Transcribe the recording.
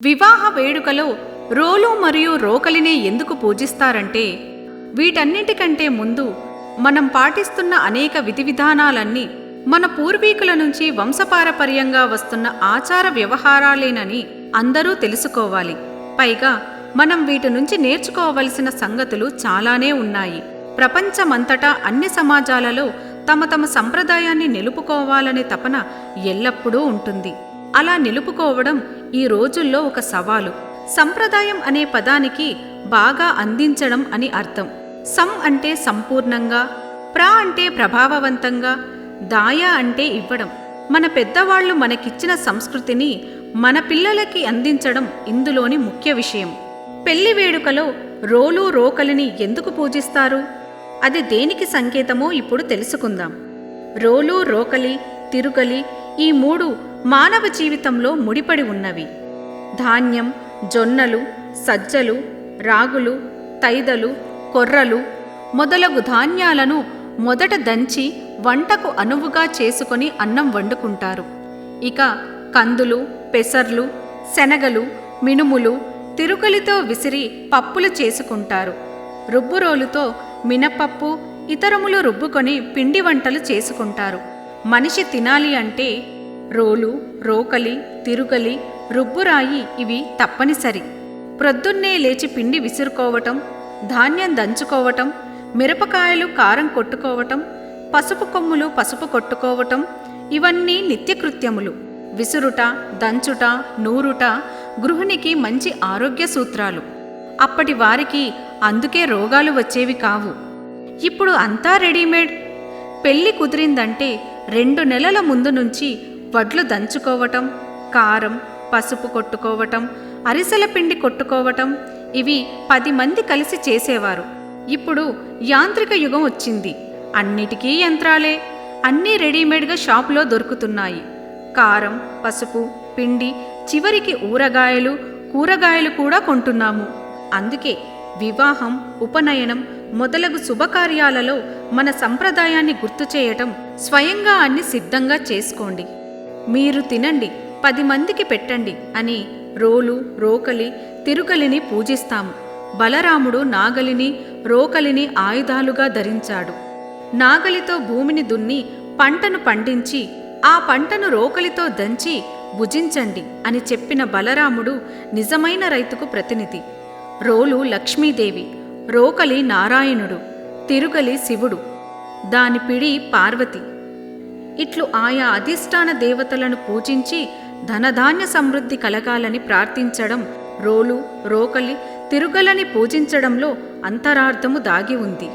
వివాహ వేడుకలో రోలు మరియు రోకలినే ఎందుకు పూజిస్తారంటే వీటన్నిటికంటే ముందు మనం పాటిస్తున్న అనేక విధి విధానాలన్నీ మన పూర్వీకుల నుంచి వంశపారపర్యంగా వస్తున్న ఆచార వ్యవహారాలేనని అందరూ తెలుసుకోవాలి. పైగా మనం వీటి నుంచి నేర్చుకోవలసిన సంగతులు చాలానే ఉన్నాయి. ప్రపంచమంతటా అన్ని సమాజాలలో తమ తమ సంప్రదాయాన్ని నిలుపుకోవాలనే తపన ఎల్లప్పుడూ ఉంటుంది. అలా నిలుపుకోవడం ఈ రోజుల్లో ఒక సవాలు. సంప్రదాయం అనే పదానికి బాగా అందించడం అని అర్థం. సం అంటే సంపూర్ణంగా ప్రా అంటే ప్రభావవంతంగా దాయ అంటే ఇవ్వడం. మన పెద్దవాళ్ళు మనకిచ్చిన సంస్కృతిని మన పిల్లలకి అందించడం ఇందులోని ముఖ్య విషయం. పెళ్ళి వేడుకలో రోలు రోకలిని ఎందుకు పూజిస్తారు? అది దేనికి సంకేతమో ఇప్పుడు తెలుసుకుందాం. రోలు రోకలి తిరుగలి ఈ మూడు మానవ జీవితంలో ముడిపడి ఉన్నవి. ధాన్యం జొన్నలు సజ్జలు రాగులు తైదలు కొర్రలు మొదలగు ధాన్యాలను మొదట దంచి వంటకు అనువుగా చేసుకొని అన్నం వండుకుంటారు. ఇక కందులు పెసర్లు శనగలు మినుములు తిరుకలితో విసిరి పప్పులు చేసుకుంటారు. రుబ్బురోలుతో మినపప్పు ఇతరములు రుబ్బుకొని పిండి వంటలు చేసుకుంటారు. మనిషి తినాలి అంటే రోలు రోకలి తిరుకలి రుబ్బురాయి ఇవి తప్పనిసరి. ప్రొద్దున్నే లేచి పిండి విసురుకోవటం ధాన్యం దంచుకోవటం మిరపకాయలు కారం కొట్టుకోవటం పసుపు కొమ్ములు పసుపు కొట్టుకోవటం ఇవన్నీ నిత్యకృత్యములు. విసురుట దంచుట నూరుట గృహిణికి మంచి ఆరోగ్య సూత్రాలు. అప్పటి వారికి అందుకే రోగాలు వచ్చేవి కావు. ఇప్పుడు అంతా రెడీమేడ్. పెళ్ళి కుదిరిందంటే రెండు నెలల ముందు నుంచి వడ్లు దంచుకోవటం కారం పసుపు కొట్టుకోవటం అరిసెల పిండి కొట్టుకోవటం ఇవి పది మంది కలిసి చేసేవారు. ఇప్పుడు యాంత్రిక యుగం వచ్చింది. అన్నిటికీ యంత్రాలే అన్నీ రెడీమేడ్గా షాపులో దొరుకుతున్నాయి. కారం పసుపు పిండి చివరికి ఊరగాయలు కూరగాయలు కూడా కొంటున్నాము. అందుకే వివాహం ఉపనయనం మొదలగు శుభకార్యాలలో మన సంప్రదాయాన్ని గుర్తు చేయటం స్వయంగా అన్ని సిద్ధంగా చేసుకోండి. మీరు తినండి పది మందికి పెట్టండి అని రోలు రోకలి తిరుకలిని పూజిస్తాము. బలరాముడు నాగలిని రోకలిని ఆయుధాలుగా ధరించాడు. నాగలితో భూమిని దున్ని పంటను పండించి ఆ పంటను రోకలితో దంచి భుజించండి అని చెప్పిన బలరాముడు నిజమైన రైతుకు ప్రతినిధి. రోలు లక్ష్మీదేవి రోకలి నారాయణుడు తిరుగలి శివుడు. దాని పిడి పార్వతి. ఇట్లు ఆయా అధిష్టాన దేవతలను పూజించి ధనధాన్య సమృద్ధి కలగాలని ప్రార్థించడం రోలు రోకలి తిరుగలని పూజించడంలో అంతరార్థము దాగి ఉంది.